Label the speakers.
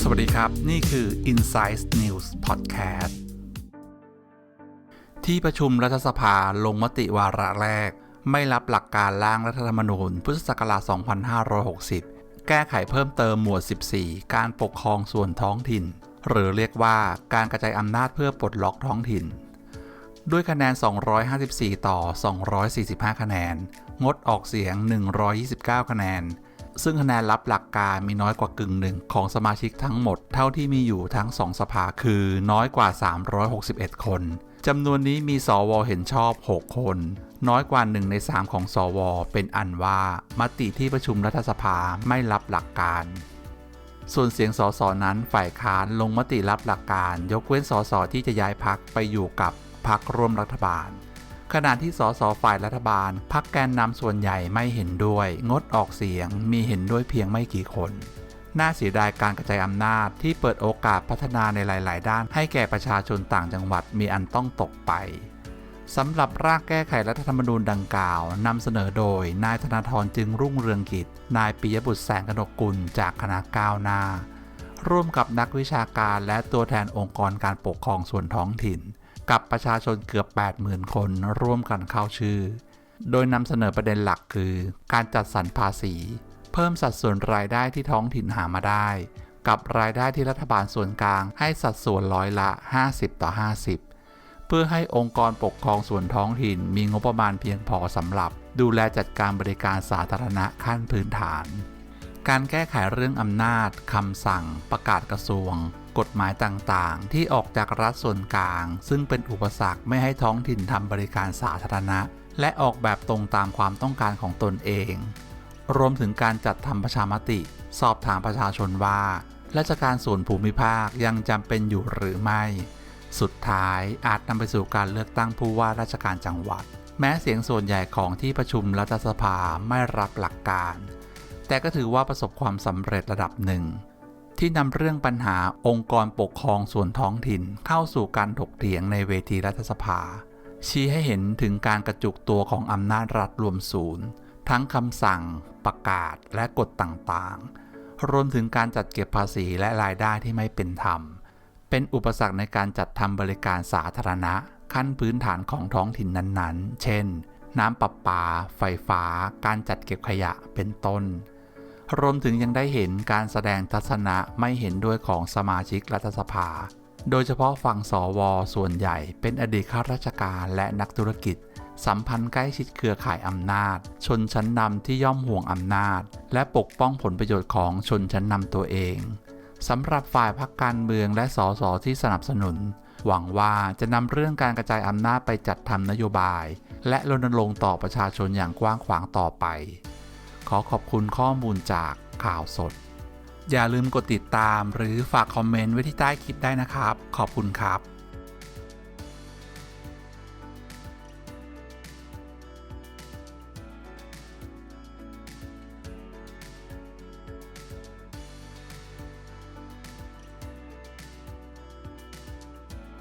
Speaker 1: สวัสดีครับ นี่คือ Insight News Podcast ที่ประชุมรัฐสภาลงมติวาระแรก ไม่รับหลักการร่างรัฐธรรมนูญ พุทธศักราช 2560 แก้ไขเพิ่มเติมหมวด 14 การปกครองส่วนท้องถิ่น หรือเรียกว่าการกระจายอำนาจเพื่อปลดล็อกท้องถิ่น ด้วยคะแนน 254 ต่อ 245 คะแนน งดออกเสียง 129 คะแนน ซึ่งคะแนนรับหลักการมีน้อยกว่ากึ่งหนึ่งของสมาชิกทั้งหมดเท่าที่มีอยู่ทั้งสองสภาคือน้อยกว่า 361 คนจำนวนนี้มีสวเห็นชอบ 6 คน น้อยกว่า 1 ใน 3 ของสว เป็นอันว่ามติที่ประชุมรัฐสภาไม่รับหลักการ ส่วนเสียงสสนั้นฝ่ายค้านลงมติรับหลักการ ยกเว้นสสที่จะย้ายพักไปอยู่กับ พักร่วมรัฐบาล ขณะที่สสฝ่ายรัฐบาลพักแกนนำส่วนใหญ่ไม่เห็นด้วย งดออกเสียง มีเห็นด้วยเพียงไม่กี่คน น่าเสียดายการกระจายอำนาจที่เปิดโอกาสพัฒนาในหลาย ๆ ด้าน ให้แก่ประชาชนต่างจังหวัดมีอันต้องตกไปสำหรับร่างแก้ไขรัฐธรรมนูญดังกล่าวนำเสนอโดย นายธนาธรจึงรุ่งเรืองกิจ นายปิยบุตรแสงกนกกุลจากคณะก้าวหน้า ร่วมกับนักวิชาการและตัวแทนองค์กรการปกครองส่วนท้องถิ่น กับประชาชนเกือบ 80,000 คนร่วมกันเข้าชื่อ โดยนำเสนอประเด็นหลักคือ การจัดสรรภาษี เพิ่มสัดส่วนรายได้ที่ท้องถิ่นหามาได้ กับรายได้ที่รัฐบาลส่วนกลางให้สัดส่วนร้อยละ 50 ต่อ 50 เพื่อให้องค์กรปกครองส่วนท้องถิ่นมีงบประมาณเพียงพอสำหรับ ดูแลจัดการบริการสาธารณะขั้นพื้นฐาน การแก้ไขเรื่องอำนาจคำสั่ง ประกาศกระทรวง กฎหมายต่างๆ ที่ออกจากรัฐส่วนกลาง ซึ่งเป็นอุปสรรคไม่ให้ท้องถิ่นทำบริการสาธารณะ และออกแบบตรงตามความต้องการของตนเอง รวมถึงการจัดทำประชามติ สอบถามประชาชนว่าราชการส่วนภูมิภาคยังจำเป็นอยู่หรือไม่ สุดท้ายอาจนำไปสู่การเลือกตั้งผู้ว่าราชการจังหวัด แม้เสียงส่วนใหญ่ของที่ประชุมรัฐสภาไม่รับหลักการ แต่ก็ถือว่าประสบความสำเร็จระดับหนึ่ง ที่นำเรื่องปัญหาองค์กรปกครองส่วนท้องถิ่นเข้าสู่การถกเถียงในเวทีรัฐสภา ชี้ให้เห็นถึงการกระจุกตัวของอำนาจรัฐรวมศูนย์ ทั้งคำสั่ง ประกาศและกฎต่างๆ รวมถึงการจัดเก็บภาษีและรายได้ที่ไม่เป็นธรรม เป็นอุปสรรคในการจัดทำบริการสาธารณะ ขั้นพื้นฐานของท้องถิ่นนั้นๆ เช่น น้ำประปา ไฟฟ้า การจัดเก็บขยะเป็นต้น รวมถึงยังได้เห็นการแสดงทัศนะไม่เห็นด้วยของสมาชิกรัฐสภา โดยเฉพาะฝั่งสวส่วนใหญ่ เป็นอดีตข้าราชการและนักธุรกิจ สัมพันธ์ใกล้ชิดเครือข่ายอำนาจ ชนชั้นนำที่ย่อมห่วงอำนาจ และปกป้องผลประโยชน์ของชนชั้นนำตัวเองสำหรับฝ่ายพรรคการเมืองและสสที่สนับสนุน หวังว่าจะนำเรื่องการกระจายอำนาจไปจัดทำนโยบาย และรณรงค์ต่อประชาชนอย่างกว้างขวางต่อไป ขอขอบคุณข้อมูลจากข่าวสด อย่าลืมกดติดตามหรือฝากคอมเมนต์ไว้ที่ใต้คลิปได้นะครับ ขอบคุณครับ